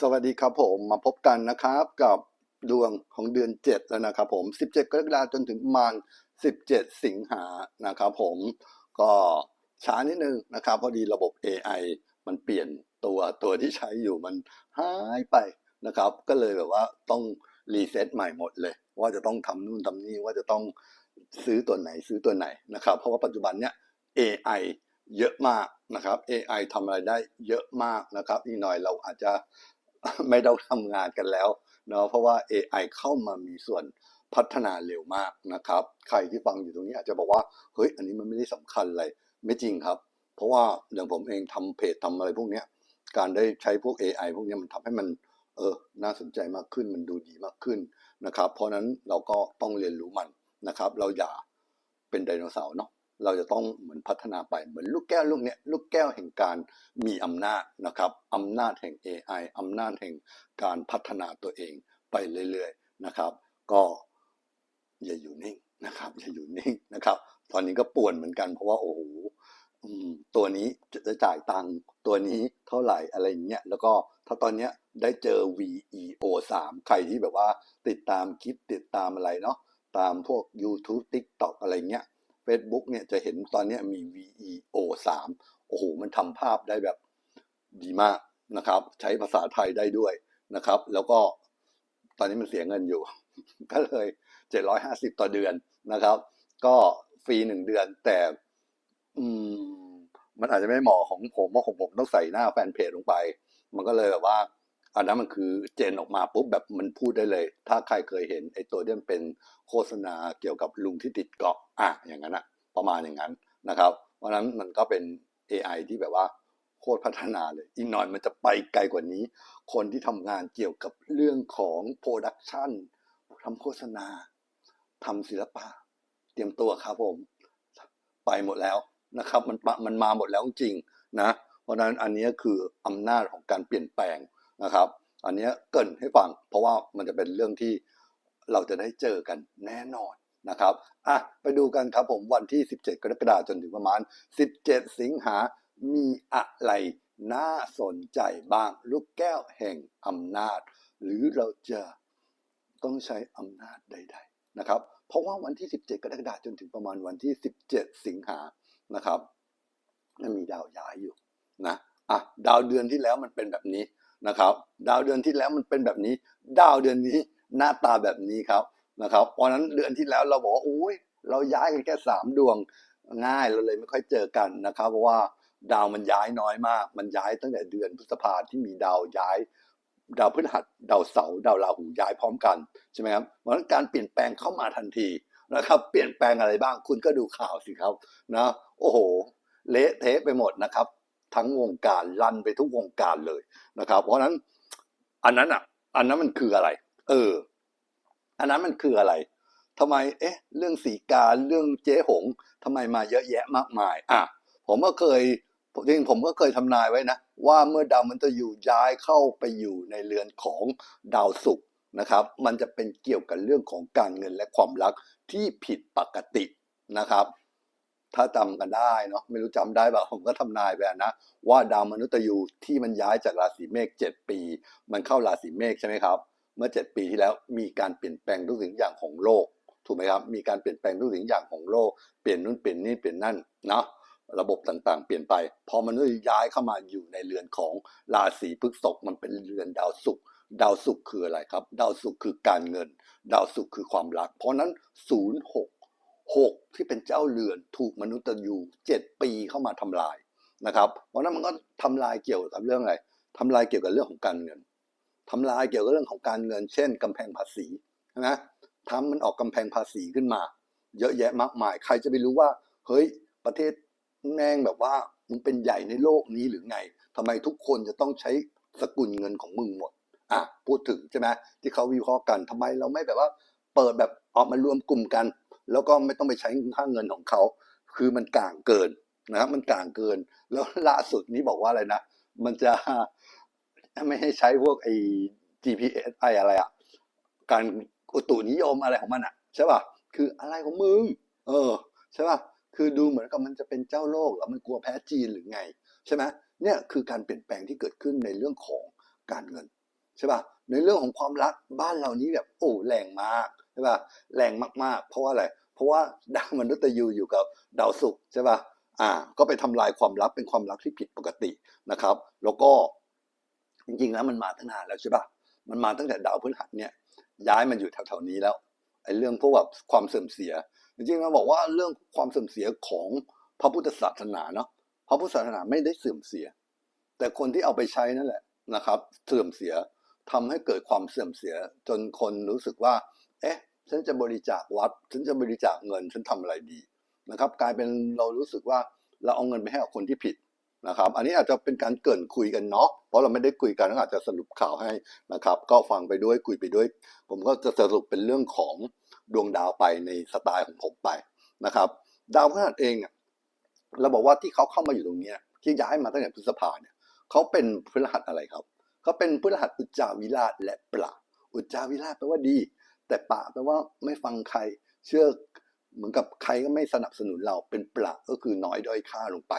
สวัสดีครับผมมาพบกันนะครับกับดวงของเดือน 7 แล้วนะครับผม 17 กรกฎาคมจนถึงประมาณ 17 สิงหานะครับผมก็ช้านิดนึงนะครับพอดีระบบ AI มันเปลี่ยนตัวตัวที่ใช้อยู่มันหายไปนะครับ ก็เลยแบบว่าต้องรีเซ็ตใหม่หมดเลย ว่าจะต้องทำนู่นทำนี่ว่าจะต้องซื้อตัวไหนซื้อตัวไหนนะครับ เพราะว่าปัจจุบันเนี้ย AI เยอะมากนะครับ AI ทำอะไรได้เยอะมากนะครับอีกหน่อยเราอาจจะ ไม่ต้องทำงานกันแล้วเนาะเพราะว่า AI เข้ามามีส่วนพัฒนาเร็วมากนะครับ ใครที่ฟังอยู่ตรงนี้อาจจะบอกว่าเฮ้ยอันนี้มันไม่ได้สำคัญอะไรไม่จริงครับ เพราะว่าอย่างผมเองทำเพจทำอะไรพวกเนี้ยการได้ใช้พวก AI พวกนี้มันทำให้มันเออน่าสนใจมากขึ้นมันดูดีมากขึ้นนะครับ เพราะนั้นเราก็ต้องเรียนรู้มันนะครับ เราอย่าเป็นไดโนเสาร์เนาะ เราจะต้องเหมือนพัฒนาไปเหมือนลูกแก้วลูกเนี้ยลูกแก้วแห่งการมีอำนาจนะครับอำนาจแห่ง AI อำนาจแห่งการพัฒนาตัวเองไปเรื่อยๆนะครับ ก็อย่าอยู่นิ่งนะครับ อย่าอยู่นิ่งนะครับ ตอนนี้ก็ป่วนเหมือนกันเพราะว่าโอ้โหตัวนี้จะจ่ายตังค์ตัวนี้เท่าไหร่อะไรอย่างเงี้ยแล้วก็ถ้าตอนเนี้ยได้เจอ VEO 3 ใครที่แบบว่าติดตามคลิปติดตามอะไรเนาะตามพวก YouTube TikTok อะไรเงี้ย Facebook เนี่ยจะเห็นตอนนี้มี VEO 3โอ้โห มันทำภาพได้แบบดีมากนะครับ ใช้ภาษาไทยได้ด้วยนะครับ แล้วก็ตอนนี้มันเสียเงินอยู่ ก็เลย 750 ต่อเดือนนะครับ ก็ฟรีหนึ่งเดือนแต่อืมมันอาจจะไม่เหมาะของผมเพราะของผมต้องใส่หน้าแฟนเพจลงไป มันก็เลยแบบว่า อันนั้นมันคือเจนออกมาปุ๊บแบบมันพูดได้เลย ถ้าใครเคยเห็นไอ้ตัวที่มันเป็นโฆษณาเกี่ยวกับลุงที่ติดเกาะอะอย่างนั้นอะประมาณอย่างนั้นนะครับ เพราะนั้นมันก็เป็น AI ที่แบบว่าโคตรพัฒนาเลย อีกหน่อยมันจะไปไกลกว่านี้ คนที่ทำงานเกี่ยวกับเรื่องของโปรดักชันทำโฆษณาทำศิลปะ เตรียมตัวครับผม ไปหมดแล้วนะครับ มันมันมาหมดแล้วจริงนะ เพราะนั้นอันนี้คืออำนาจของการเปลี่ยนแปลง นะครับ อันนี้เกินให้ฟัง เพราะว่ามันจะเป็นเรื่องที่เราจะได้เจอกันแน่นอนนะครับอะไปดูกันครับผมวันที่ 17 กรกฎาคมจนถึงประมาณ 17 สิงหามีอะไรน่าสนใจบ้าง ลูกแก้วแห่งอำนาจ หรือเราจะต้องใช้อำนาจใด ๆนะครับ เพราะว่าวันที่ 17 กรกฎาคมจนถึงประมาณวันที่ 17 สิงหานะครับมันมีดาวย้ายอยู่นะอะดาวเดือนที่แล้วมันเป็นแบบนี้ นะครับ ดาวเดือนที่แล้วมันเป็นแบบนี้ ดาวเดือนนี้หน้าตาแบบนี้ครับนะครับเพราะนั้นเดือนที่แล้วเราบอกว่าโอ้ยเราย้ายกันแค่สามดวงง่ายเราเลยไม่ค่อยเจอกันนะครับ เพราะว่าดาวมันย้ายน้อยมาก มันย้ายตั้งแต่เดือนพฤษภาที่มีดาวย้าย ดาวพฤหัสดาวเสาร์ดาวราหูย้ายพร้อมกันใช่ไหมครับเพราะนั้นการเปลี่ยนแปลงเข้ามาทันทีนะครับ เปลี่ยนแปลงอะไรบ้างคุณก็ดูข่าวสิครับนะโอ้โห เละเทะไปหมดนะครับ ทั้งวงการลั่นไปทุกวงการเลยนะครับ เพราะนั้นอันนั้นอะ อันนั้นมันคืออะไร เออ อันนั้นมันคืออะไรทำไม เอ๊ะ เรื่องสีกาเรื่องเจ๊หงทำไมมาเยอะแยะมากมาย อะ ผมก็เคยจริงผมก็เคยทำนายไว้นะ ว่าเมื่อดาวมันจะอยู่ย้ายเข้าไปอยู่ในเรือนของดาวศุกร์นะครับ มันจะเป็นเกี่ยวกับเรื่องของการเงินและความรักที่ผิดปกตินะครับ ถ้าจำกันได้เนาะไม่รู้จำได้ป่ะผมก็ทำนายไปนะ ว่าดาวมนุษย์ยูที่มันย้ายจากราศีเมษเจ็ดปี มันเข้าราศีเมษใช่ไหมครับ เมื่อเจ็ดปีที่แล้วมีการเปลี่ยนแปลงทุกสิ่งอย่างของโลกถูกไหมครับมีการเปลี่ยนแปลงทุกสิ่งอย่างของโลกเปลี่ยนนู่นเปลี่ยนนี่เปลี่ยนนั่นเนาะระบบต่างๆ เปลี่ยนไปพอมนุษย์ย้ายเข้ามาอยู่ในเรือนของราศีพฤษภมันเป็นเรือนดาวศุกร์ดาวศุกร์คืออะไรครับ ดาวศุกร์คือการเงิน ดาวศุกร์คือความรัก เพราะนั้นศูนย์ หกที่เป็นเจ้าเรือนถูกมนุษย์ยูเจ็ดปีเข้ามาทำลายนะครับ เพราะนั้นมันก็ทำลายเกี่ยวกับเรื่องอะไรทำลายเกี่ยวกับเรื่องของการเงินทำลายเกี่ยวกับเรื่องของการเงิน เช่นกำแพงภาษีนะทำมันออกกำแพงภาษีขึ้นมา เยอะแยะมากมาย ใครจะไปรู้ว่า เฮ้ยประเทศแม่งแบบว่ามึงเป็นใหญ่ในโลกนี้หรือไงทำไมทุกคนจะต้องใช้สกุลเงินของมึงหมดอะพูดถึงใช่ไหมที่เขาวิเคราะห์กันทำไมเราไม่แบบว่า เปิดแบบออกมารวมกลุ่มกัน แล้วก็ไม่ต้องไปใช้ค่าเงินของเขา คือมันกลางเกินนะครับมันกลางเกิน แล้วล่าสุดนี้บอกว่าอะไรนะ มันจะไม่ให้ใช้พวกไอ้ GPS ไออะไรอะการอุตุนิยมอะไรของมันอะใช่ป่ะคืออะไรของมึง เออใช่ป่ะคือดูเหมือนกับมันจะเป็นเจ้าโลกหรือมันกลัวแพ้จีนหรือไงใช่ไหมเนี่ยคือการเปลี่ยนแปลงที่เกิดขึ้นในเรื่องของการเงินใช่ป่ะในเรื่องของความรักบ้านเรานี้แบบโอ้แรงมาก ใช่ป่ะแรงมากๆ เพราะว่าอะไร เพราะว่าดาวมนุษย์ตยูอยู่กับดาวศุกร์ใช่ป่ะอ่า ก็ไปทำลายความลับเป็นความรักที่ผิดปกตินะครับ แล้วก็จริงๆแล้วมันมาตั้งนานแล้วใช่ป่ะมันมาตั้งแต่ดาวพฤหัสเนี่ย ย้ายมันอยู่แถวๆนี้แล้วไอ้เรื่องพวกแบบความเสื่อมเสีย จริงๆเราบอกว่าเรื่องความเสื่อมเสียของพระพุทธศาสนาเนาะพระพุทธศาสนาไม่ได้เสื่อมเสีย แต่คนที่เอาไปใช้นั่นแหละนะครับ เสื่อมเสียทำให้เกิดความเสื่อมเสีย จนคนรู้สึกว่า เอ๊ะ ฉันจะบริจาควัด ฉันจะบริจาคเงิน ฉันทำอะไรดีนะครับ กลายเป็นเรารู้สึกว่าเราเอาเงินไปให้กับคนที่ผิดนะครับ อันนี้อาจจะเป็นการเกินคุยกันเนาะ เพราะเราไม่ได้คุยกันก็อาจจะสรุปข่าวให้นะครับ ก็ฟังไปด้วยคุยไปด้วย ผมก็จะสรุปเป็นเรื่องของดวงดาวไปในสไตล์ของผมไปนะครับ ดาวพฤหัสเองเนี่ยเราบอกว่าที่เขาเข้ามาอยู่ตรงนี้ที่ย้ายมาตั้งแต่พฤษภาเนี่ยเขาเป็นพฤหัสอะไรครับเขาเป็นพฤหัสอุจจาวิราชและปละอุจจาวิราชแปลว่าดี แต่ปะแปลว่าไม่ฟังใคร เชื่อเหมือนกับใครก็ไม่สนับสนุนเราเป็นปละก็คือน้อยด้อยค่าลงไป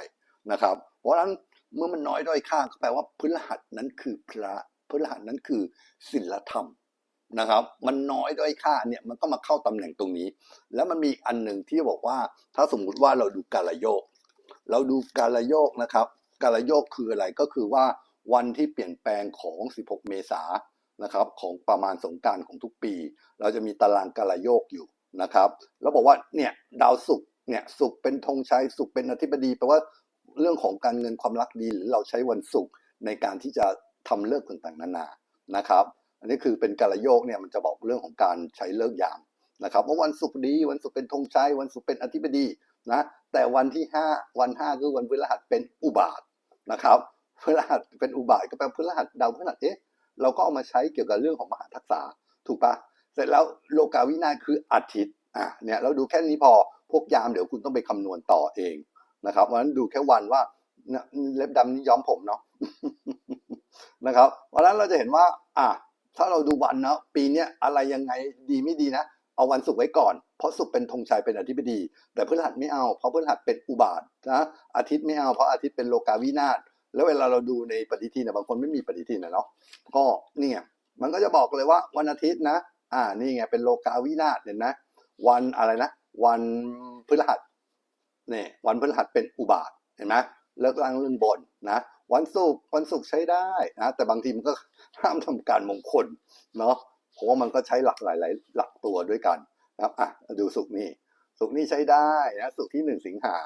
นะครับ เพราะฉะนั้นเมื่อมันน้อยด้อยค่าก็แปลว่าพฤหัสนั้นคือพระพฤหัสนั้นคือศีลธรรมนะครับ มันน้อยด้อยค่าเนี่ยมันก็มาเข้าตำแหน่งตรงนี้ แล้วมันมีอันหนึ่งที่บอกว่า ถ้าสมมุติว่าเราดูกาลโยก เราดูกาลโยกนะครับ กาลโยกคืออะไรก็คือว่าวันที่เปลี่ยนแปลงของ 16 เมษาย นะครับของประมาณสงการของทุกปี เราจะมีตารางกาลโยกอยู่นะครับ แล้วบอกว่าเนี่ยดาวศุกร์เนี่ยศุกร์เป็นธงชัยศุกร์เป็นอธิบดีแปลว่าเรื่องของการเงินความรักดีหรือเราใช้วันศุกร์ในการที่จะทำเลิกต่างๆนานานะครับ อันนี้คือเป็นกาลโยกเนี่ยมันจะบอกเรื่องของการใช้เลิกยามนะครับว่าวันศุกร์ดีวันศุกร์เป็นธงชัยวันศุกร์เป็นอธิบดีนะแต่วันที่ห้าวันห้าคือวันพฤหัสเป็นอุบาทนะครับพฤหัสเป็นอุบาทก็แปลพฤหัสดาวพฤหัสเอ๊ะ เราก็เอามาใช้เกี่ยวกับเรื่องของมหาทักษะถูกปะเสร็จแล้วโลกาวินาศคืออาทิตย์อะเนี่ยเราดูแค่นี้พอพวกยามเดี๋ยวคุณต้องไปคำนวณต่อเองนะครับเพราะฉะนั้นดูแค่วันว่าเนี่ยเล็บดำนี่ย้อมผมเนาะนะครับ เพราะฉะนั้นเราจะเห็นว่า อะถ้าเราดูวันเนาะปีเนี้ยอะไรยังไงดีไม่ดีนะเอาวันศุกร์ไว้ก่อน เพราะศุกร์เป็นธงชัยเป็นอธิบดี แต่พฤหัสไม่เอา เพราะพฤหัสเป็นอุบาทนะอาทิตย์ไม่เอาเพราะอาทิตย์เป็นโลกาวินาศ แล้วเวลาเราดูในปฏิทินนะบางคนไม่มีปฏิทินนะเนาะก็เนี่ยมันก็จะบอกเลยว่าวันอาทิตย์นะ อ่านี่ไงเป็นโลกาวินาศเห็นไหมวันอะไรนะ วันพฤหัสเนี่ยวันพฤหัสเป็นอุบาทเห็นไหมเลิกล้างเรื่องบนนะวันศุกร์วันศุกร์ใช้ได้นะแต่บางทีมันก็ห้ามทำการมงคลเนาะเพราะว่ามันก็ใช้หลักหลาย ๆ หลักตัวด้วยกันนะครับอะดูศุกร์นี่ศุกร์นี่ใช้ได้นะศุกร์ที่หนึ่งสิงหา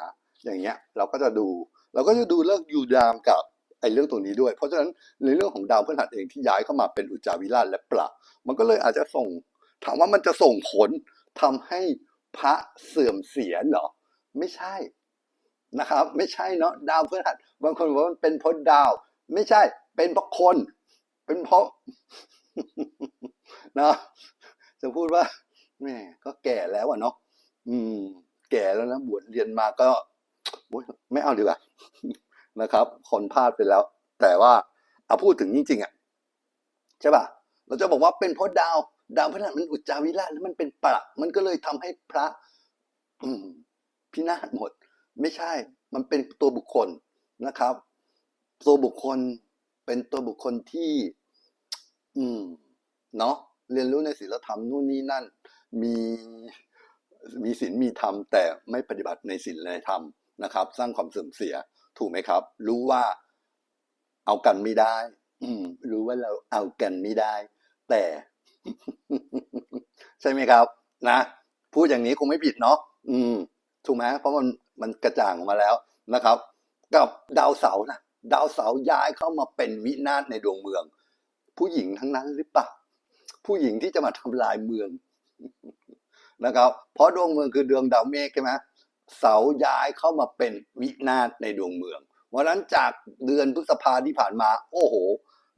อย่างเงี้ย เราก็จะดู เราก็จะดูเลิกยูดามกับไอ้เรื่องตรงนี้ด้วย เพราะฉะนั้นในเรื่องของดาวพฤหัสเองที่ย้ายเข้ามาเป็นอุจจาวิราชและปละมันก็เลยอาจจะส่ง ถามว่ามันจะส่งผลทำให้พระเสื่อมเสียเหรอ ไม่ใช่นะครับ ไม่ใช่เนาะดาวพฤหัสบางคนบอกว่ามันเป็นเพราะดาว ไม่ใช่ เป็นเพราะคน เป็นเพราะนะจะพูดว่าแม่ก็แก่แล้วอะเนาะอืม แก่แล้วนะบวชเรียนมาก็ ไม่เอาดีกว่านะครับ คนพลาดไปแล้ว แต่ว่าเอาพูดถึงจริงๆอะใช่ป่ะเราจะบอกว่าเป็นเพราะดาว ดาวพฤหัสมันอุจจาวิราชแล้วมันเป็นประมันก็เลยทำให้พระ อืมพินาศหมด ไม่ใช่ มันเป็นตัวบุคคลนะครับ ตัวบุคคลเป็นตัวบุคคลที่ อืม เนาะเรียนรู้ในศีลธรรมนู่นนี่นั่น มีมีศีลมีธรรมแต่ไม่ปฏิบัติในศีลในธรรม นะครับ สร้างความเสื่อมเสีย ถูกไหมครับ รู้ว่าเอากันไม่ได้ อืม รู้ว่าเราเอากันไม่ได้ แต่ ใช่ไหมครับ นะพูดอย่างนี้คงไม่ผิดเนาะอืม ถูกไหมเพราะมันมันกระจ่างออกมาแล้วนะครับ กับดาวเสาร์นะดาวเสาร์ย้ายเข้ามาเป็นวินาศในดวงเมือง ผู้หญิงทั้งนั้นหรือเปล่าผู้หญิงที่จะมาทำลายเมืองนะครับ เพราะดวงเมืองคือดวงดาวเมฆใช่ไหม เสาย้ายเข้ามาเป็นวินาศในดวงเมืองเพราะฉะนั้นจากเดือนพฤษภาที่ผ่านมา โอ้โห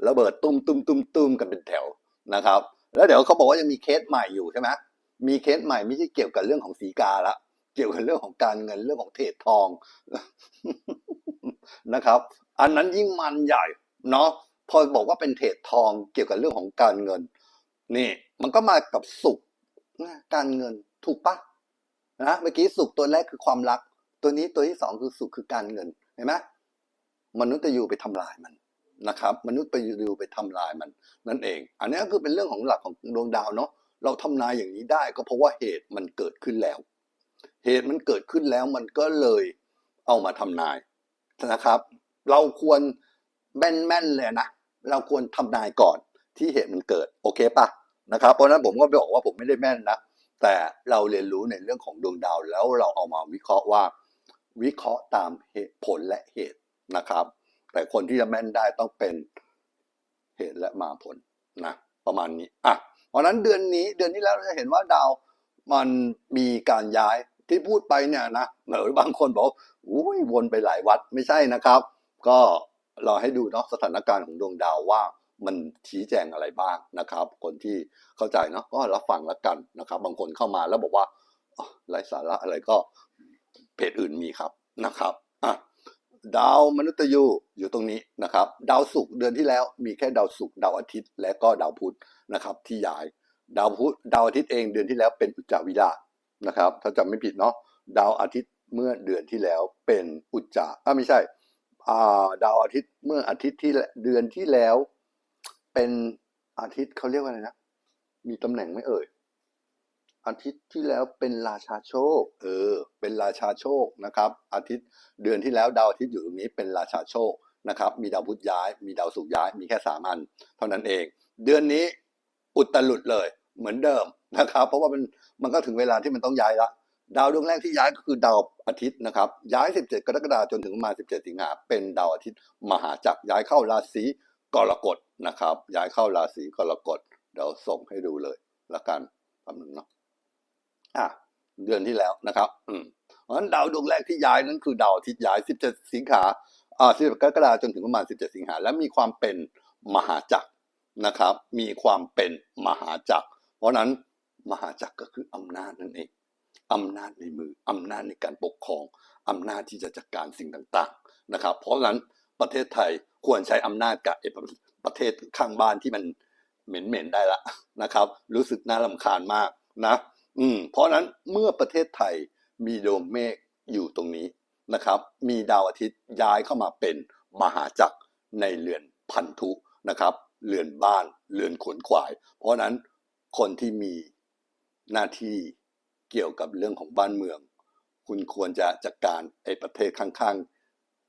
ระเบิดตุ้มตุ้มตุ้มตุ้มกันเป็นแถวนะครับ แล้วเดี๋ยวเขาบอกว่ายังมีเคสใหม่อยู่ใช่ไหมมีเคสใหม่ไม่ใช่เกี่ยวกับเรื่องของสีกาละ เกี่ยวกับเรื่องของการเงินเรื่องของเทรดทองนะครับ อันนั้นยิ่งมันใหญ่เนาะพอบอกว่าเป็นเทรดทองเกี่ยวกับเรื่องของการเงิน นี่ มันก็มากับสุขการเงินถูกปะ นะเมื่อกี้สุขตัวแรกคือความรัก ตัวนี้ตัวที่สองคือสุขคือการเงินเห็นไหมมนุษย์จะอยู่ไปทำลายมันนะครับ มนุษย์ไปดูไปทำลายมัน นั่นเอง อันนี้ก็คือเป็นเรื่องของหลักของดวงดาวเนาะเราทำนายอย่างนี้ได้ก็เพราะว่าเหตุมันเกิดขึ้นแล้ว เหตุมันเกิดขึ้นแล้วมันก็เลยเอามาทำนายนะครับ เราควรแม่นๆเลยนะเราควรทำนายก่อนที่เหตุมันเกิดโอเคปะนะครับเพราะฉะนั้นผมก็บอกว่าผมไม่ได้แม่นนะ แต่เราเรียนรู้ในเรื่องของดวงดาวแล้วเราเอามาวิเคราะห์ว่า วิเคราะห์ตามเหตุผลและเหตุนะครับ แต่คนที่จะแม่นได้ต้องเป็นเหตุและมาผลนะประมาณนี้อะเพราะนั้นเดือนนี้เดือนที่แล้วเราจะเห็นว่าดาวมันมีการย้ายที่พูดไปเนี่ยนะเหมือนบางคนบอกอุ้ยวนไปหลายวัดไม่ใช่นะครับ ก็เราให้ดูเนาะสถานการณ์ของดวงดาวว่า มันชี้แจงอะไรบ้างนะครับ คนที่เข้าใจเนาะก็รับฟังแล้วกันนะครับ บางคนเข้ามาแล้วบอกว่าไร้สาระอะไรก็เพจอื่นมีครับนะครับอะดาวมนุษย์ยูอยู่ตรงนี้นะครับ ดาวศุกร์เดือนที่แล้วมีแค่ดาวศุกร์ดาวอาทิตย์ และก็ดาวพุธนะครับ ที่ย้าย ดาวพุธดาวอาทิตย์เองเดือนที่แล้วเป็นอุจจาวิดานะครับ ถ้าจำไม่ผิดเนาะดาวอาทิตย์เมื่อเดือนที่แล้วเป็นอุจจาอ่าไม่ใช่อ่าดาวอาทิตย์เมื่ออาทิตย์ที่เดือนที่แล้ว เป็นอาทิตย์เขาเรียกว่าอะไรนะ มีตำแหน่งไหมเอ่ย อาทิตย์ที่แล้วเป็นราชาโชค เออ เป็นราชาโชคนะครับ อาทิตย์เดือนที่แล้วดาวอาทิตย์อยู่ตรงนี้เป็นราชาโชคนะครับ มีดาวพุธย้าย มีดาวศุกร์ย้าย มีแค่สามอัน เท่านั้นเอง เดือนนี้อุตลุดเลย เหมือนเดิมนะครับ เพราะว่ามันมันก็ถึงเวลาที่มันต้องย้ายละดาวดวงแรกที่ย้ายก็คือดาวอาทิตย์นะครับย้าย 17 กรกฎาคมจนถึงประมาณ 17 สิงหาเป็นดาวอาทิตย์ มหาจักรย้ายเข้าราศี กรกฎนะครับ ย้ายเข้าราศีกรกฎเดี๋ยวส่งให้ดูเลยละกันคำนึงเนาะอะเดือนที่แล้วนะครับ อืมเพราะฉะนั้นดาวดวงแรกที่ย้ายนั้นคือดาวอาทิตย์ย้าย 17 สิงหาอ่า17กรกฎาคมจนถึงประมาณ 17 สิงหาและมีความเป็นมหาจักรนะครับ มีความเป็นมหาจักร เพราะฉะนั้นมหาจักรก็คืออำนาจนั่นเองอำนาจในมืออำนาจในการปกครองอำนาจที่จะจัดการสิ่งต่างๆนะครับ เพราะฉะนั้นประเทศไทย ควรใช้อำนาจกับประเทศข้างบ้านที่มันเหม็นๆได้ละนะครับ รู้สึกน่ารำคาญมากนะ อืม เพราะนั้นเมื่อประเทศไทยมีโดวงเมฆอยู่ตรงนี้นะครับ มีดาวอาทิตย์ย้ายเข้ามาเป็นมหาจักรในเรือนพันธุนะครับเรือนบ้านเรือนขนขวาย เพราะฉะนั้นคนที่มีหน้าที่เกี่ยวกับเรื่องของบ้านเมือง คุณควรจะจัดการไอ้ประเทศข้างๆ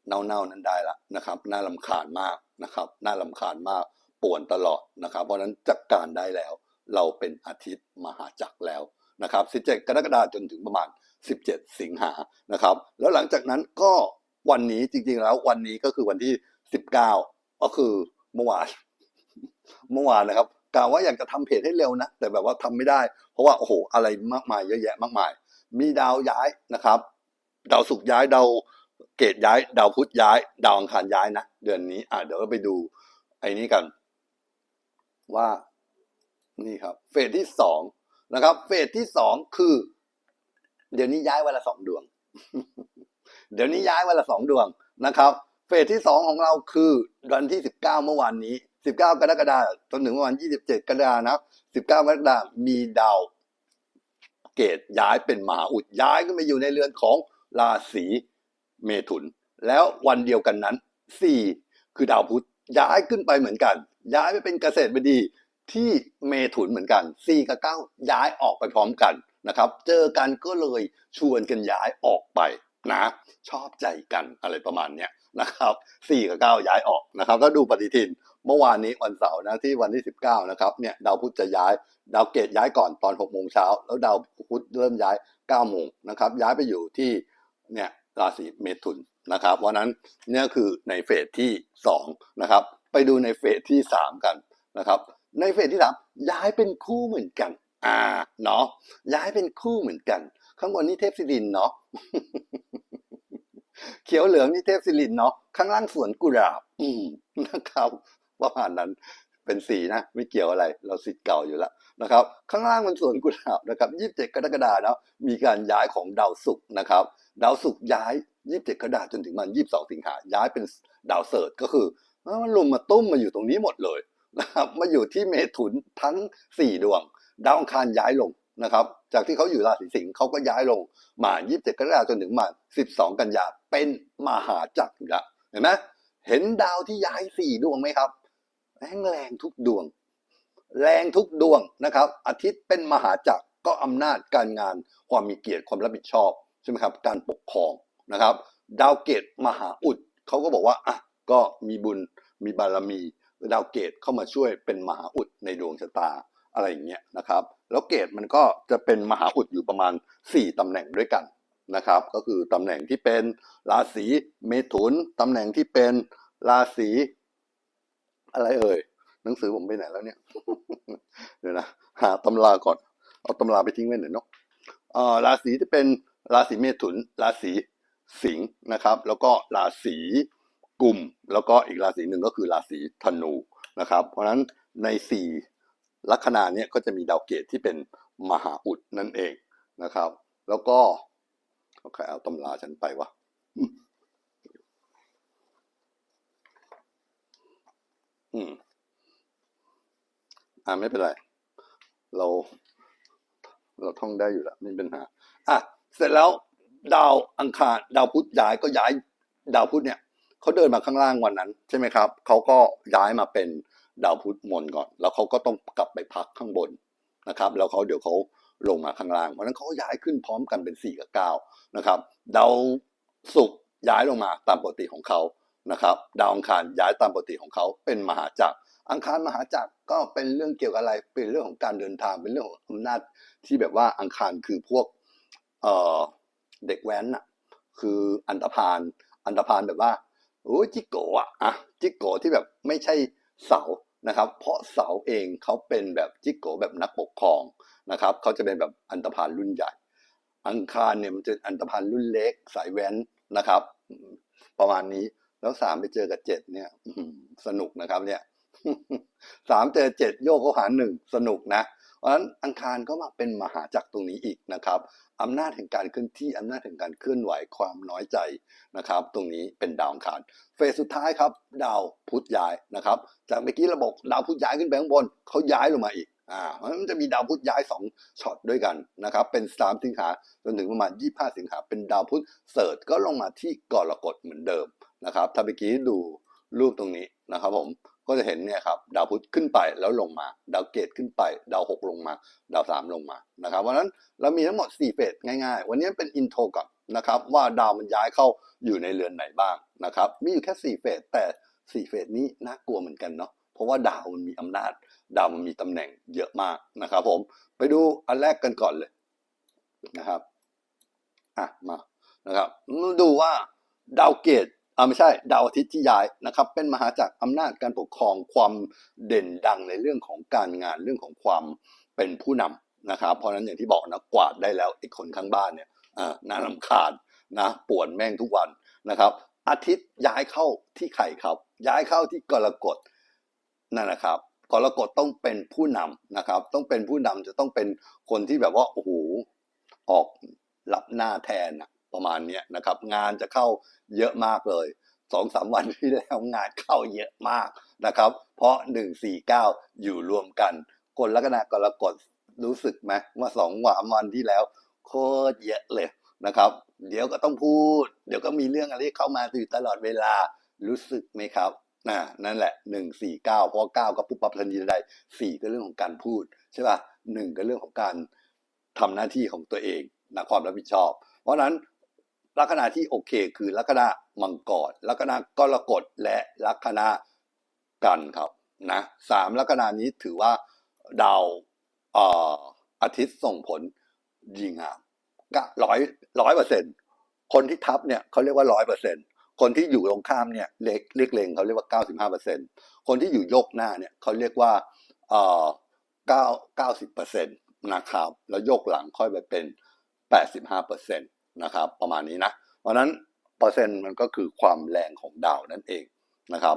เน่าๆนั้นได้ละนะครับ น่าลำคาญมากนะครับ น่าลำคาญมากป่วนตลอดนะครับ เพราะนั้นจัดการได้แล้ว เราเป็นอาทิตย์มหาจักรแล้วนะครับ 17 กรกฎาคมจนถึงประมาณ 17 สิงหานะครับ แล้วหลังจากนั้นก็วันนี้จริงๆแล้ววันนี้ก็คือวันที่ 19 ก็คือเมื่อวานเมื่อวานนะครับกล่าวว่าอยากจะทำเพจให้เร็วนะ แต่แบบว่าทำไม่ได้ เพราะว่าโอ้โหอะไรมากมายเยอะแยะมากมาย มีดาวย้ายนะครับ ดาวศุกร์ย้ายดาว เกตย้าย ดาวพุธย้าย ดาวอังคารย้ายนะเดือนนี้ อะเดี๋ยวเราไปดูไอ้นี้กัน ว่า นี่ครับ เฟสที่สองนะครับ เฟสที่สองคือ เดี๋ยวนี้ย้ายวันละสองดวง เดี๋ยวนี้ย้ายวันละสองดวงนะครับ เฟสที่สองของเราคือวันที่สิบเก้าเมื่อวานนี้สิบเก้ากรกฎาคมจนถึงวันยี่สิบเจ็ดกรกฎาคมนะสิบเก้ากรกฎาคมมีดาว เกตย้ายเป็นมหาอุดย้ายขึ้นไปอยู่ในเรือนของราศี เมถุน แล้ววันเดียวกันนั้นสี่คือดาวพุธย้ายขึ้นไปเหมือนกัน ย้ายไปเป็นเกษตรบดีที่เมถุนเหมือนกันสี่กับเก้าย้ายออกไปพร้อมกันนะครับ เจอกันก็เลยชวนกันย้ายออกไปนะชอบใจกันอะไรประมาณเนี้ยนะครับสี่กับเก้าย้ายออกนะครับก็ดูปฏิทินเมื่อวานนี้วันเสาร์นะที่วันที่ 19นะครับเนี่ยดาวพุธจะย้าย ดาวเกตย้ายก่อนตอน6โมงเช้าแล้วดาวพุธเริ่มย้าย9โมงนะครับย้ายไปอยู่ที่เนี่ย ราศีเมถุนนะครับเพราะนั้นเนี่ยคือในเฟสที่2นะครับไปดูในเฟสที่ 3 กันนะครับ ในเฟสที่ 3 ย้ายเป็นคู่เหมือนกันอ่าเนาะย้ายเป็นคู่เหมือนกัน ข้างบนนี่เทพศิรินเนาะเขียวเหลืองนี่เทพศิรินเนาะข้างล่างสวนกุหลาบนะครับประมาณนั้น เป็นสีนะไม่เกี่ยวอะไรเราสิทธิ์เก่าอยู่แล้วนะครับข้างล่างมันสวนกุหลาบนะครับ27กรกฎาคมนะมีการย้ายของดาวศุกร์นะครับดาวศุกร์ย้าย27กรกฎาคมจนถึงมัน22สิบสองติงหาย้ายเป็นดาวเสิร์ชก็คือมันลุมมาตุ้มมาอยู่ตรงนี้หมดเลยนะครับมาอยู่ที่เมถุนทั้ง4ดวง ดาวอังคารย้ายลงนะครับจากที่เขาอยู่ราศีสิงห์เขาก็ย้ายลงมา27กรกฎาคมจนถึงมา12กันยาเป็นมหาจักรล้วเห็นไหมเห็นดาวที่ย้ายสี่ดวงไหมครับ แรงแรงทุกดวง แรงทุกดวงนะครับ อาทิตย์เป็นมหาจักรก็อำนาจการงานความมีเกียรติความรับผิดชอบใช่ไหมครับการปกครองนะครับ ดาวเกตมหาอุดเขาก็บอกว่าอะก็มีบุญมีบารมีดาวเกตเข้ามาช่วยเป็นมหาอุดในดวงชะตาอะไรอย่างเงี้ยนะครับ แล้วเกตมันก็จะเป็นมหาอุดอยู่ประมาณ 4ตำแหน่งด้วยกันนะครับ ก็คือตำแหน่งที่เป็นราศีเมถุนตำแหน่งที่เป็นราศี อะไรเอ่ยหนังสือผมไปไหนแล้วเนี่ยเดี๋ยวนะหาตำราก่อน เอาตำราไปทิ้งไว้หน่อยเนาะราศีที่เป็นราศีเมถุน ราศีสิงห์นะครับ แล้วก็ราศีกุมแล้วก็อีกราศีหนึ่งก็คือราศีธนูนะครับ เพราะฉะนั้นในสี่ลัคนาเนี่ยก็จะมีดาวเกตที่เป็นมหาอุดนั่นเองนะครับ แล้วก็ใครเอาตำราฉันไปวะ อืม อ่าไม่เป็นไร เรา เราท่องได้อยู่แล้วไม่เป็นปัญหา อะ เสร็จแล้ว ดาวอังคารดาวพุธย้ายก็ย้าย ดาวพุธเนี่ยเขาเดินมาข้างล่างวันนั้น ใช่ไหมครับเขาก็ย้ายมาเป็นดาวพุธมนก่อน แล้วเขาก็ต้องกลับไปพักข้างบนนะครับ แล้วเขาเดี๋ยวเขาลงมาข้างล่างเพราะนั้นเขาย้ายขึ้นพร้อมกันเป็นสี่กับเก้านะครับ ดาวศุกร์ย้ายลงมาตามปกติของเขา นะครับดาวอังคารย้ายตามปกติของเขาเป็นมหาจักรอังคารมหาจักรก็เป็นเรื่องเกี่ยวกับอะไรเป็นเรื่องของการเดินทางเป็นเรื่องของอำนาจที่แบบว่าอังคารคือพวกเอ่อเด็กแว้นอะคืออันธพาลอันธพาลแบบว่าโอ้ยจิโกะอะอะจิโกะที่แบบไม่ใช่เสานะครับ เพราะเสาเองเขาเป็นแบบจิโกะแบบนักปกครองนะครับเขาจะเป็นแบบอันธพาลรุ่นใหญ่ อังคารเนี่ยมันจะอันธพาลรุ่นเล็กสายแว้นนะครับ ประมาณนี้ แล้วสามไปเจอกับเจ็ดเนี่ยสนุกนะครับ เนี่ยสามเจอเจ็ดโยกเข้าหาหนึ่งสนุกนะเพราะฉะนั้นอังคารก็มาเป็นมหาจักรตรงนี้อีกนะครับอำนาจแห่งการเคลื่อนที่อำนาจแห่งการเคลื่อนไหวความน้อยใจนะครับ ตรงนี้เป็นดาวอังคารเฟสสุดท้ายครับ ดาวพุธย้ายนะครับ จากเมื่อกี้เราบอกดาวพุธย้ายขึ้นไปข้างบนเขาย้ายลงมาอีกอ่าเพราะฉะนั้นมันจะมีดาวพุธย้ายสองช็อตด้วยกันนะครับ เป็นสามสิงหาจนถึงประมาณยี่ห้าสิงหาเป็นดาวพุธเสิร์ชก็ลงมาที่กรกฎเหมือนเดิม นะครับ ถ้าเมื่อกี้ดูรูปตรงนี้นะครับผมก็จะเห็นเนี่ยครับดาวพุธขึ้นไปแล้วลงมา ดาวเกตขึ้นไป ดาวหกลงมา ดาวสามลงมานะครับเพราะฉะนั้นเรามีทั้งหมด4เฟสง่ายๆ วันนี้เป็นอินโทรก่อนะครับว่าดาวมันย้ายเข้าอยู่ในเรือนไหนบ้างนะครับมีอยู่แค่4เฟสแต่4เฟสนี้น่ากลัวเหมือนกันเนาะเพราะว่าดาวมันมีอำนาจ ดาวมันมีตำแหน่งเยอะมากนะครับผมไปดูอันแรกกันก่อนเลยนะครับอะมานะครับดูว่าดาวเกต อ่าไม่ใช่ดาวอาทิตย์ที่ย้ายนะครับ เป็นมหาจักรอำนาจการปกครองความเด่นดังในเรื่องของการงานเรื่องของความเป็นผู้นำนะครับ เพราะนั้นอย่างที่บอกนะกวาดได้แล้วไอ้คนข้างบ้านเนี่ยอ่าน่ารำคาญนะป่วนแม่งทุกวันนะครับ อาทิตย์ย้ายเข้าที่ไข่ครับ ย้ายเข้าที่กรกฎนั่นนะครับกรกฎต้องเป็นผู้นำนะครับ ต้องเป็นผู้นำจะต้องเป็นคนที่แบบว่าโอ้โหออกรับหน้าแทนนะ ประมาณนี้นะครับ งานจะเข้าเยอะมากเลยสองสามวันที่แล้วงานเข้าเยอะมากนะครับ เพราะหนึ่งสี่เก้าอยู่รวมกัน คนลัคนากรกฎรู้สึกไหมว่าสองสามวันที่แล้ว โคตรเยอะเลยนะครับ เดี๋ยวก็ต้องพูด เดี๋ยวก็มีเรื่องอะไรเข้ามาอยู่ตลอดเวลารู้สึกไหมครับน่ะนั่นแหละหนึ่งสี่เก้าเพราะเก้าก็ปุ๊บปั๊บทันทีใดสี่ก็เรื่องของการพูดใช่ป่ะหนึ่งก็เรื่องของการทำหน้าที่ของตัวเองนะความรับผิดชอบ เพราะฉะนั้น ลัคนาที่โอเคคือลัคนามังกรลัคนากรกฎและลัคนากันครับนะสามลัคนานี้ถือว่าดาวเอ่อาทิตย์ส่งผลดีงามก็ร้อยร้อยเปอร์เซ็นคนที่ทับเนี่ยเขาเรียกว่าร้อยเปอร์เซ็นตคนที่อยู่ตรงข้ามเนี่ยเล็กเรียกเลงเขาเรียกว่าเก้าสิบห้าเปอร์เซ็นตคนที่อยู่โยกหน้าเนี่ยเขาเรียกว่าเอ่อเก้าเก้าสิบเปอร์เซ็นตนะครับแล้วโยกหลังค่อยไปเป็นแปดสิบห้าเปอร์เซ็นต นะครับ ประมาณนี้นะ เพราะนั้นเปอร์เซ็นต์มันก็คือความแรงของดาวนั่นเองนะครับ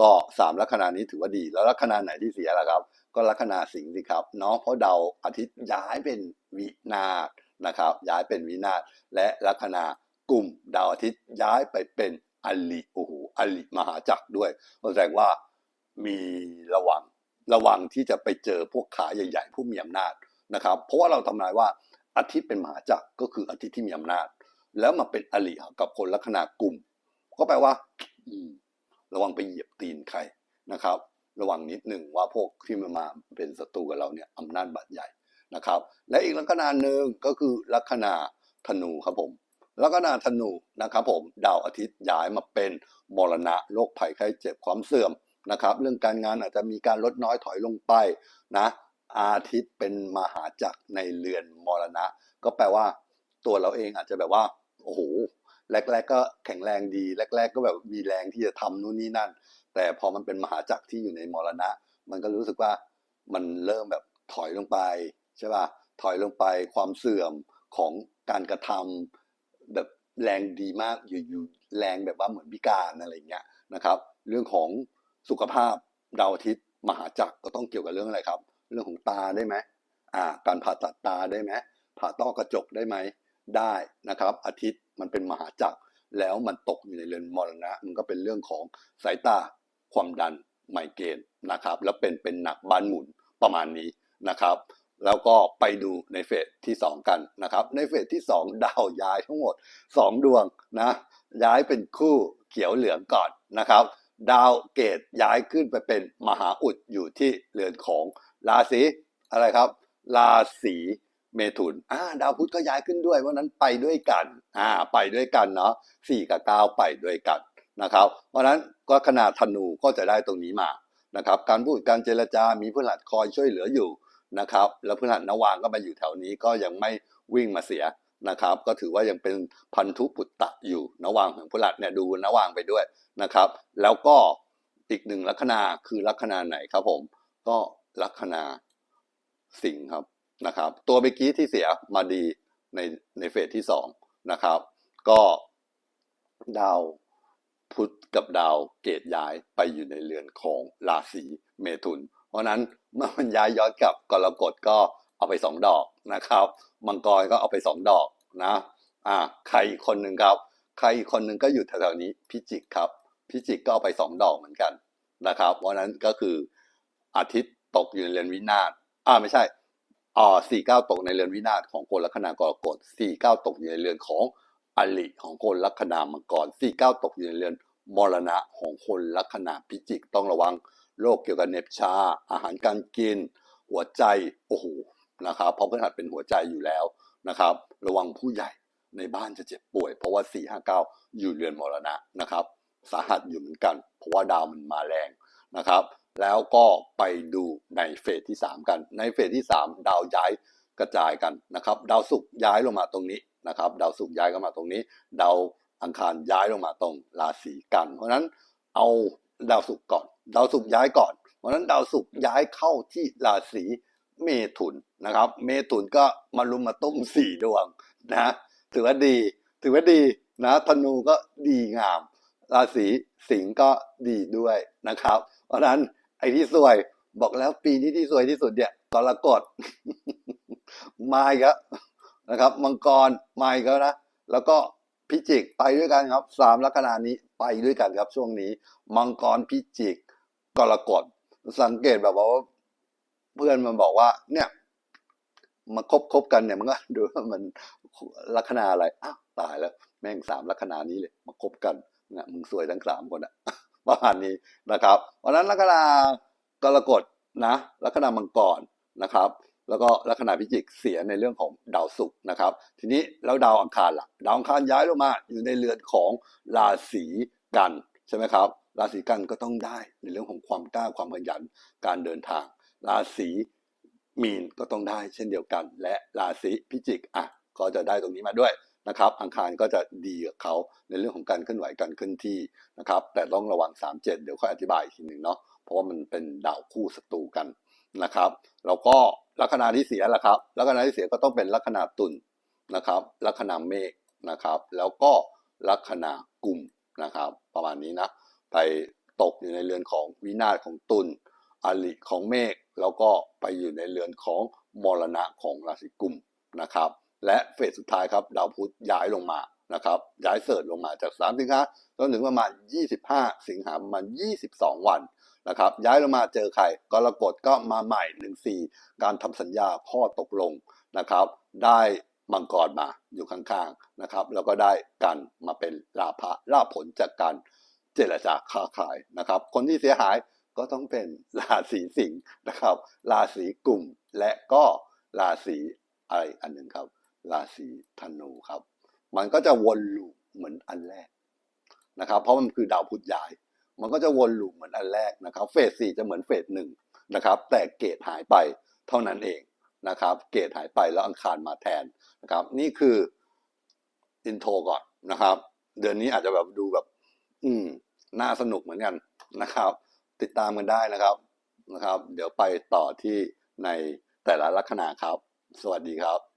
ก็สามลัคนานี้ถือว่าดี แล้วลัคนาไหนที่เสียล่ะครับ ก็ลัคนาสิงห์สิครับเนาะเพราะดาวอาทิตย์ย้ายเป็นวินาศนะครับ ย้ายเป็นวินาศและลัคนากลุ่มดาวอาทิตย์ย้ายไปเป็นอลิโอ้โหอลิมหาจักรด้วยก็แสดงว่ามีระวังระวังที่จะไปเจอพวกขาใหญ่ ๆ ผู้มีอำนาจนะครับ เพราะว่าเราทำนายว่า อาทิตย์เป็นมหาจักรก็คืออาทิตย์ที่มีอำนาจ แล้วมาเป็นอริกับคนลัคนากลุ่ม ก็แปลว่าระวังไปเหยียบตีนใครนะครับ ระวังนิดหนึ่งว่าพวกที่มันมาเป็นศัตรูกับเราเนี่ยอำนาจบาดใหญ่นะครับ และอีกลัคนาหนึ่งก็คือลัคนาธนูครับผมลัคนาธนูนะครับผมดาวอาทิตย์ย้ายมาเป็นมรณะโรคภัยไข้เจ็บความเสื่อมนะครับ เรื่องการงานอาจจะมีการลดน้อยถอยลงไปนะ อาทิตย์เป็นมหาจักรในเรือนมรณะ ก็แปลว่าตัวเราเองอาจจะแบบว่าโอ้โหแรก ๆ ก็แข็งแรงดี แรก ๆ ก็แบบมีแรงที่จะทำนู่นนี่นั่น แต่พอมันเป็นมหาจักรที่อยู่ในมรณะ มันก็รู้สึกว่ามันเริ่มแบบถอยลงไปใช่ป่ะถอยลงไปความเสื่อมของการกระทำแบบแรงดีมากอยู่ๆแรงแบบว่าเหมือนพิการอะไรเงี้ยนะครับ เรื่องของสุขภาพดาวอาทิตย์ มหาจักรก็ต้องเกี่ยวกับเรื่องอะไรครับ เรื่องของตาได้ไหมอ่าการผ่าตัดตาได้ไหมผ่าต้อกระจกได้ไหมได้นะครับ อาทิตย์มันเป็นมหาจักรแล้วมันตกอยู่ในเรือนมรณะ มันก็เป็นเรื่องของสายตาความดันไมเกรนนะครับ แล้วเป็นเป็นหนักบ้านหมุนประมาณนี้นะครับ แล้วก็ไปดูในเฟสที่ 2 กันนะครับ ในเฟสที่ 2 ดาวย้ายทั้งหมด 2 ดวงนะย้ายเป็นคู่เขียวเหลืองก่อนนะครับ ดาวเกตย้ายขึ้นไปเป็นมหาอุดอยู่ที่เรือนของ ราศีอะไรครับ ราศีเมถุนอ่าดาวพุธก็ย้ายขึ้นด้วยเพราะนั้นไปด้วยกันอ่าไปด้วยกันเนาะสี่กับเก้าไปด้วยกันนะครับเพราะนั้นก็ขนาดธนูก็จะได้ตรงนี้มานะครับ การพูดการเจรจา มีพฤหัสคอยช่วยเหลืออยู่นะครับ แล้วพฤหัสนวางก็มาอยู่แถวนี้ก็ยังไม่วิ่งมาเสียนะครับ ก็ถือว่ายังเป็นพันธุปุตตะอยู่นวางของพฤหัสเนี่ยดูนวางไปด้วยนะครับ แล้วก็อีกหนึ่งลัคนาคือลัคนาไหนครับผม ก็ ลัคนาสิงครับนะครับ ตัวเมื่อกี้ที่เสียมาดีในในเฟสที่สองนะครับ ก็ดาวพุธกับดาวเกตย้ายไปอยู่ในเรือนของราศีเมถุน เพราะนั้นเมื่อมันย้ายย้อนกลับกรกฎก็เอาไปสองดอกนะครับ มังกรก็เอาไปสองดอกนะอ่าใครอีกคนหนึ่งครับ ใครอีกคนหนึ่งก็อยู่แถวๆนี้พิจิกครับ พิจิกก็เอาไปสองดอกเหมือนกันนะครับ เพราะนั้นก็คืออาทิตย์ ตกอยู่ในเรือนวินาศอ่าไม่ใช่อ่าสี่เก้าตกในเรือนวินาศของคนลัคนากรกฎสี่เก้าตกอยู่ในเรือนของอลิของคนลัคนามังกรสี่เก้าตกอยู่ในเรือนมรณะของคนลัคนาพิจิกต้องระวังโรคเกี่ยวกับเนบชา อาหารการกิน หัวใจโอ้โหนะครับเพราะพฤหัสเป็นหัวใจอยู่แล้วนะครับ ระวังผู้ใหญ่ในบ้านจะเจ็บป่วย เพราะว่า 4 5 9 อยู่เรือนมรณะนะครับ สาหัสอยู่เหมือนกัน เพราะว่าดาวมันมาแรงนะครับ แล้วก็ไปดูในเฟสที่ 3 กัน ในเฟสที่ 3 ดาวย้ายกระจายกันนะครับ ดาวศุกร์ย้ายลงมาตรงนี้นะครับ ดาวศุกร์ย้ายเข้ามาตรงนี้ ดาวอังคารย้ายลงมาตรงราศีกัน เพราะฉะนั้นเอาดาวศุกร์ก่อน ดาวศุกร์ย้ายก่อน เพราะฉะนั้นดาวศุกร์ย้ายเข้าที่ราศีเมถุนนะครับ เมถุนก็มารุมมาตุ้มสี่ดวงนะถือว่าดี ถือว่าดีนะธนูก็ดีงาม ราศีสิงห์ก็ดีด้วยนะครับ เพราะฉะนั้น ไอ้ที่สวย บอกแล้วปีนี้ที่สวยที่สุดเนี่ยกรกฎมาอีกแล้วนะครับ มังกรมาอีกแล้วนะแล้วก็พิจิกไปด้วยกันครับสามลัคนานี้ไปด้วยกันครับช่วงนี้ มังกรพิจิกกรกฎสังเกตแบบว่าเพื่อนมันบอกว่า เนี่ยมาคบคบกันเนี่ยมันก็ดูว่ามันลัคนาอะไรอ้าวตายแล้ว แม่งสามลัคนานี้เลย มาคบกันนะมึงสวยทั้งสามคนอะ ประมาณนี้นะครับเพราะนั้นลัคนา กรกฎนะลัคนามังกรนะครับ แล้วก็ลัคนาพิจิกเสียในเรื่องของดาวศุกร์นะครับ ทีนี้แล้วดาวอังคารล่ะดาวอังคารย้ายลงมาอยู่ในเรือนของราศีกันใช่ไหมครับราศีกันก็ต้องได้ในเรื่องของความกล้าความขยันการเดินทาง ราศีมีนก็ต้องได้เช่นเดียวกัน และราศีพิจิกอะก็จะได้ตรงนี้มาด้วย นะครับอังคารก็จะดีกับเขาในเรื่องของการเคลื่อนไหวการเคลื่อนที่นะครับแต่ต้องระวัง 3 7 เดี๋ยวค่อยอธิบายอีกทีหนึ่งเนาะเพราะว่ามันเป็นดาวคู่ศัตรูกันนะครับแล้วก็ลัคนาที่เสียล่ะครับลัคนาที่เสียก็ต้องเป็นลัคนาตุลนะครับลัคนาเมฆนะครับ แล้วก็ลัคนากุมนะครับ ประมาณนี้นะไปตกอยู่ในเรือนของวินาศของตุลอลิของเมฆแล้วก็ไปอยู่ในเรือนของมรณะของราศีกุมนะครับ และเฟสสุดท้ายครับดาวพุธย้ายลงมานะครับย้ายเสิร์ลงมาจาก 3 สิงหาจนถึงประมาณ 25 สิงหาประมาณ 22 วันนะครับย้ายลงมาเจอใครกรกฎก็มาใหม่หนึ่งสี่การทำสัญญาข้อตกลงนะครับ ได้มังกรมาอยู่ข้างๆนะครับ แล้วก็ได้กันมาเป็นลาภะลาผลจากการเจรจาค้าขายนะครับ คนที่เสียหายก็ต้องเป็นราศีสิงห์นะครับ ราศีกลุ่มและก็ราศีอะไรอันหนึ่งครับ ราศีธนูครับ มันก็จะวนลูปเหมือนอันแรกนะครับ เพราะมันคือดาวพุธย้าย มันก็จะวนลูปเหมือนอันแรกนะครับ เฟสสี่จะเหมือนเฟสหนึ่งนะครับ แต่เกตหายไปเท่านั้นเองนะครับ เกตหายไปแล้วอังคารมาแทนนะครับ นี่คืออินโทรก่อนนะครับ เดือนนี้อาจจะแบบดูแบบ อืมน่าสนุกเหมือนกันนะครับ ติดตามกันได้นะครับนะครับ เดี๋ยวไปต่อที่ในแต่ละลัคนาครับ สวัสดีครับ